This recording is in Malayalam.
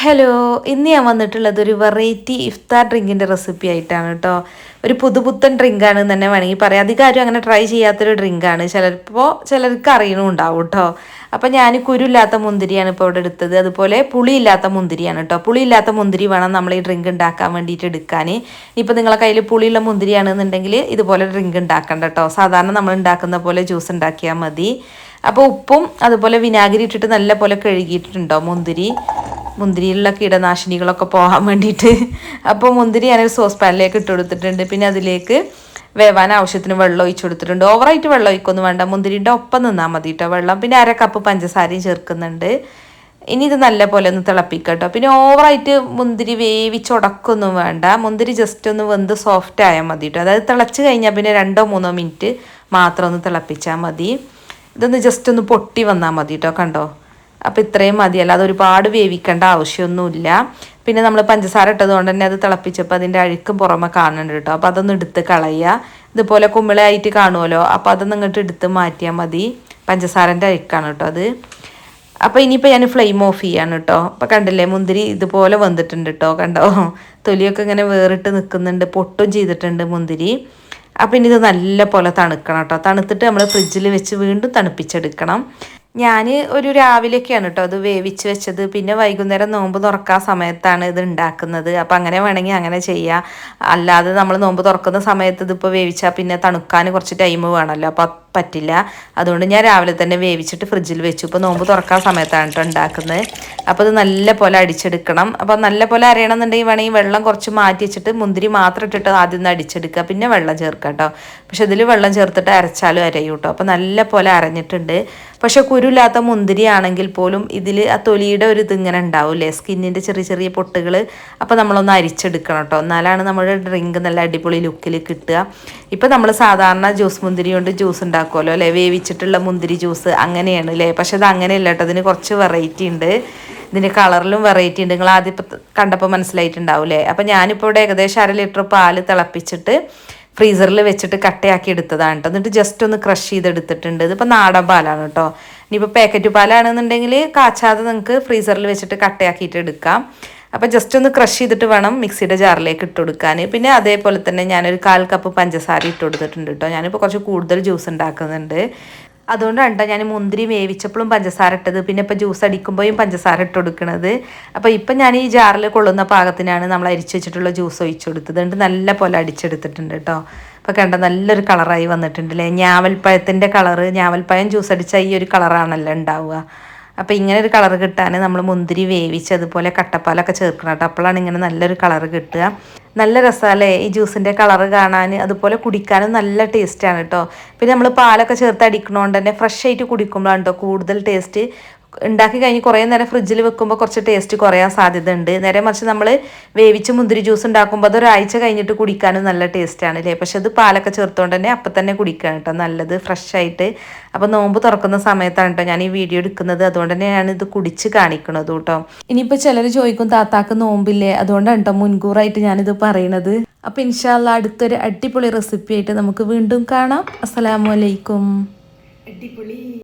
ഹലോ ഇന്ന് ഞാൻ വന്നിട്ടുള്ളത് ഒരു വെറൈറ്റി ഇഫ്താർ ഡ്രിങ്കിന്റെ റെസിപ്പി ആയിട്ടാണ് കേട്ടോ ഒരു പുതുപുത്തൻ ഡ്രിങ്കാണ് തന്നെ വേണമെങ്കിൽ പറയാം. അധികം ആരും അങ്ങനെ ട്രൈ ചെയ്യാത്തൊരു ഡ്രിങ്കാണ് ചിലപ്പോൾ ചിലർക്ക് അറിയണമുണ്ടാവും കേട്ടോ അപ്പം ഞാൻ കുരുല്ലാത്ത മുന്തിരിയാണ് ഇപ്പോൾ ഇവിടെ എടുത്തത്. അതുപോലെ പുളിയില്ലാത്ത മുന്തിരിയാണ് കേട്ടോ പുളിയില്ലാത്ത മുന്തിരി വേണം നമ്മൾ ഈ ഡ്രിങ്ക് ഉണ്ടാക്കാൻ വേണ്ടിയിട്ട് എടുക്കാൻ. ഇപ്പോൾ നിങ്ങളെ കയ്യിൽ പുളിയുള്ള മുന്തിരിയാണെന്നുണ്ടെങ്കിൽ ഇതുപോലെ ഡ്രിങ്ക് ഉണ്ടാക്കണ്ട കേട്ടോ സാധാരണ നമ്മൾ ഉണ്ടാക്കുന്ന പോലെ ജ്യൂസ് ഉണ്ടാക്കിയാൽ മതി. അപ്പോൾ ഉപ്പും അതുപോലെ വിനാഗിരി ഇട്ടിട്ട് നല്ല പോലെ കഴുകിയിട്ടുണ്ടോ മുന്തിരി? മുന്തിരിയിലുള്ള കീടനാശിനികളൊക്കെ പോകാൻ വേണ്ടിയിട്ട്. അപ്പോൾ മുന്തിരി ഞാനൊരു സോസ് പാനിലേക്ക് ഇട്ട് കൊടുത്തിട്ടുണ്ട്. പിന്നെ അതിലേക്ക് വേവാൻ ആവശ്യത്തിന് വെള്ളം ഒഴിച്ചു കൊടുത്തിട്ടുണ്ട്. ഓവറായിട്ട് വെള്ളം ഒഴിക്കൊന്നും വേണ്ട. മുന്തിരിന്റെ ഒപ്പം നിന്നാൽ മതി കേട്ടോ വെള്ളം. പിന്നെ അര കപ്പ് പഞ്ചസാരയും ചേർക്കുന്നുണ്ട്. ഇനി ഇത് നല്ല പോലെ ഒന്ന് തിളപ്പിക്കട്ടോ കേട്ടോ പിന്നെ ഓവറായിട്ട് മുന്തിരി വേവിച്ചുടക്കൊന്നും വേണ്ട. മുന്തിരി ജസ്റ്റ് ഒന്ന് വെന്ത് സോഫ്റ്റ് ആയാൽ മതി കേട്ടോ അതായത് തിളച്ച് കഴിഞ്ഞാൽ പിന്നെ രണ്ടോ മൂന്നോ മിനിറ്റ് മാത്രം ഒന്ന് തിളപ്പിച്ചാൽ മതി. ഇതൊന്ന് ജസ്റ്റ് ഒന്ന് പൊട്ടി വന്നാൽ മതി കേട്ടോ കണ്ടോ? അപ്പോൾ ഇത്രയും മതിയല്ല. അത് ഒരുപാട് വേവിക്കേണ്ട ആവശ്യമൊന്നുമില്ല. പിന്നെ നമ്മൾ പഞ്ചസാര ഇട്ടതുകൊണ്ട് തന്നെ അത് തിളപ്പിച്ചപ്പോൾ അതിന്റെ അഴുക്കും പുറമെ കാണുന്നുണ്ട് കേട്ടോ. അപ്പോൾ അതൊന്ന് എടുത്ത് കളയുക. ഇതുപോലെ കുമ്മിളായിട്ട് കാണുമല്ലോ. അപ്പോൾ അതൊന്ന് ഇങ്ങോട്ട് എടുത്ത് മാറ്റിയാൽ മതി. പഞ്ചസാരന്റെ അഴുക്കാണ് കേട്ടോ അത്. അപ്പോൾ ഇനിയിപ്പോൾ ഞാൻ ഫ്ലെയിം ഓഫ് ചെയ്യാണ് കേട്ടോ. അപ്പോൾ കണ്ടില്ലേ മുന്തിരി ഇതുപോലെ വന്നിട്ടുണ്ട് കേട്ടോ. കണ്ടോ? തൊലിയൊക്കെ ഇങ്ങനെ വേറിട്ട് നിൽക്കുന്നുണ്ട് പൊട്ടും ചെയ്തിട്ടുണ്ട് മുന്തിരി. അപ്പോൾ ഇനി ഇത് നല്ല പോലെ തണുക്കണം കേട്ടോ. തണുത്തിട്ട് നമ്മൾ ഫ്രിഡ്ജിൽ വെച്ച് വീണ്ടും തണുപ്പിച്ചെടുക്കണം. ഞാൻ ഒരു രാവിലെയൊക്കെയാണ് കേട്ടോ അത് വേവിച്ച് വെച്ചത്. പിന്നെ വൈകുന്നേരം നോമ്പ് തുറക്കാൻ സമയത്താണ് ഇത് ഉണ്ടാക്കുന്നത് അപ്പം അങ്ങനെ വേണമെങ്കിൽ അങ്ങനെ ചെയ്യാം. അല്ലാതെ നമ്മൾ നോമ്പ് തുറക്കുന്ന സമയത്ത് ഇതിപ്പോൾ വേവിച്ചാൽ പിന്നെ തണുക്കാൻ കുറച്ച് ടൈം വേണമല്ലോ അപ്പം പറ്റില്ല. അതുകൊണ്ട് ഞാൻ രാവിലെ തന്നെ വേവിച്ചിട്ട് ഫ്രിഡ്ജിൽ വെച്ചു. ഇപ്പോൾ നോമ്പ് തുറക്കാൻ സമയത്താണ് കേട്ടോ ഉണ്ടാക്കുന്നത് അപ്പോൾ ഇത് നല്ല പോലെ അടിച്ചെടുക്കണം. അപ്പോൾ നല്ല പോലെ അറിയണമെന്നുണ്ടെങ്കിൽ വേണമെങ്കിൽ വെള്ളം കുറച്ച് മാറ്റി വെച്ചിട്ട് മുന്തിരി മാത്രം ഇട്ടിട്ട് ആദ്യം ഒന്ന് അടിച്ചെടുക്കുക. പിന്നെ വെള്ളം ചേർക്കാം കേട്ടോ പക്ഷെ ഇതിൽ വെള്ളം ചേർത്തിട്ട് അരച്ചാലും അരയൂട്ടോ. അപ്പോൾ നല്ല പോലെ അരഞ്ഞിട്ടുണ്ട്. പക്ഷെ കുരുല്ലാത്ത മുന്തിരി ആണെങ്കിൽ പോലും ഇതിൽ ആ തൊലിയുടെ ഒരു ഇതിങ്ങനെ ഉണ്ടാവില്ലേ സ്കിന്നിന്റെ ചെറിയ ചെറിയ പൊട്ടുകൾ അപ്പോൾ നമ്മളൊന്ന് അരിച്ചെടുക്കണം കേട്ടോ എന്നാലാണ് നമ്മുടെ ഡ്രിങ്ക് നല്ല അടിപൊളി ലുക്കിൽ കിട്ടുക. ഇപ്പോൾ നമ്മൾ സാധാരണ ജ്യൂസ് മുന്തിരി കൊണ്ട് ജ്യൂസ് ഉണ്ടാക്കുമല്ലോ അല്ലേ? വേവിച്ചിട്ടുള്ള മുന്തിരി ജ്യൂസ് അങ്ങനെയാണ് അല്ലേ പക്ഷെ അത് അങ്ങനെയല്ല കേട്ടോ അതിന് കുറച്ച് വെറൈറ്റി ഉണ്ട്. ഇതിന്റെ കളറിലും വെറൈറ്റി ഉണ്ട്. നിങ്ങൾ ആദ്യം കണ്ടപ്പോൾ മനസ്സിലായിട്ടുണ്ടാവില്ലേ അപ്പോൾ ഞാനിപ്പോൾ ഇവിടെ ഏകദേശം അര ലിറ്റർ പാൽ തിളപ്പിച്ചിട്ട് ഫ്രീസറിൽ വെച്ചിട്ട് കട്ടയാക്കി എടുത്തതാണ് കേട്ടോ എന്നിട്ട് ജസ്റ്റ് ഒന്ന് ക്രഷ് ചെയ്തെടുത്തിട്ടുണ്ട്. ഇതിപ്പോൾ നാടൻ പാലാണ് കേട്ടോ ഇനിയിപ്പോൾ പാക്കറ്റ് പാലാണെന്നുണ്ടെങ്കിൽ കാച്ചാതെ നിങ്ങൾക്ക് ഫ്രീസറിൽ വെച്ചിട്ട് കട്ടയാക്കിയിട്ട് എടുക്കാം. അപ്പോൾ ജസ്റ്റ് ഒന്ന് ക്രഷ് ചെയ്തിട്ട് വേണം മിക്സിയുടെ ജാറിലേക്ക് ഇട്ട് കൊടുക്കാൻ. പിന്നെ അതേപോലെ തന്നെ ഞാനൊരു കാൽ കപ്പ് പഞ്ചസാര ഇട്ട് കൊടുത്തിട്ടുണ്ട് കേട്ടോ ഞാനിപ്പോൾ കുറച്ച് കൂടുതൽ ജ്യൂസ് ഉണ്ടാക്കുന്നുണ്ട്. അതുകൊണ്ടാണ് ഞാൻ മുന്തിരി വേവിച്ചപ്പോഴും പഞ്ചസാര ഇട്ടത്. പിന്നെ ഇപ്പോൾ ജ്യൂസ് അടിക്കുമ്പോഴും പഞ്ചസാര ഇട്ട് കൊടുക്കുന്നത് അപ്പോൾ ഇപ്പം ഞാൻ ഈ ജാറിൽ കൊള്ളുന്ന പാകത്തിനാണ് നമ്മൾ അരിച്ചു വെച്ചിട്ടുള്ള ജ്യൂസ് ഒഴിച്ചു കൊടുത്തത്. എന്നിട്ട് നല്ല പോലെ അടിച്ചെടുത്തിട്ടുണ്ട് കേട്ടോ. അപ്പോൾ കണ്ട നല്ലൊരു കളറായി വന്നിട്ടുണ്ടല്ലേ ഞാവൽപ്പഴത്തിന്റെ കളറ് ഞാവൽപ്പഴം ജ്യൂസ് അടിച്ചാൽ ഈ ഒരു കളറാണല്ലോ ഉണ്ടാവുക. അപ്പോൾ ഇങ്ങനെ ഒരു കളർ കിട്ടാൻ നമ്മൾ മുന്തിരി വേവിച്ച് അതുപോലെ കട്ടപ്പാലൊക്കെ ചേർക്കണം കേട്ടോ. അപ്പോഴാണ് ഇങ്ങനെ നല്ലൊരു കളർ കിട്ടുക. നല്ല രസമല്ലേ ഈ ജ്യൂസിന്റെ കളർ കാണാൻ അതുപോലെ കുടിക്കാനും നല്ല ടേസ്റ്റാണ് കേട്ടോ. പിന്നെ നമ്മൾ പാലൊക്കെ ചേർത്ത് അടിക്കണോണ്ട് തന്നെ ഫ്രഷ് ആയിട്ട് കുടിക്കുമ്പോഴാണ് കേട്ടോ കൂടുതൽ ടേസ്റ്റ് ഉണ്ടാക്കി കഴിഞ്ഞ് കുറേ നേരം ഫ്രിഡ്ജിൽ വെക്കുമ്പോൾ കുറച്ച് ടേസ്റ്റ് കുറയാൻ സാധ്യത ഉണ്ട് നേരെ മറിച്ച് നമ്മൾ വേവിച്ച് മുന്തിരി ജ്യൂസ് ഉണ്ടാക്കുമ്പോൾ അതൊരാഴ്ച കഴിഞ്ഞിട്ട് കുടിക്കാനും നല്ല ടേസ്റ്റാണ് അല്ലേ പക്ഷെ അത് പാലൊക്കെ ചേർത്തുകൊണ്ട് തന്നെ അപ്പം തന്നെ കുടിക്കാൻ കേട്ടോ നല്ലത് ഫ്രഷ് ആയിട്ട്. അപ്പോൾ നോമ്പ് തുറക്കുന്ന സമയത്താണ് കേട്ടോ ഞാൻ ഈ വീഡിയോ എടുക്കുന്നത്. അതുകൊണ്ട് തന്നെയാണ് ഇത് കുടിച്ച് കാണിക്കുന്നത് കേട്ടോ ഇനിയിപ്പോൾ ചിലർ ചോദിക്കും താത്താക്ക് നോമ്പില്ലേ? അതുകൊണ്ടാണ് കേട്ടോ മുൻകൂറായിട്ട് ഞാനിത് പറയണത്. അപ്പോൾ ഇൻഷാല്ല അടുത്തൊരു അടിപൊളി റെസിപ്പി ആയിട്ട് നമുക്ക് വീണ്ടും കാണാം. അസ്സലാമലൈക്കും അടിപൊളി.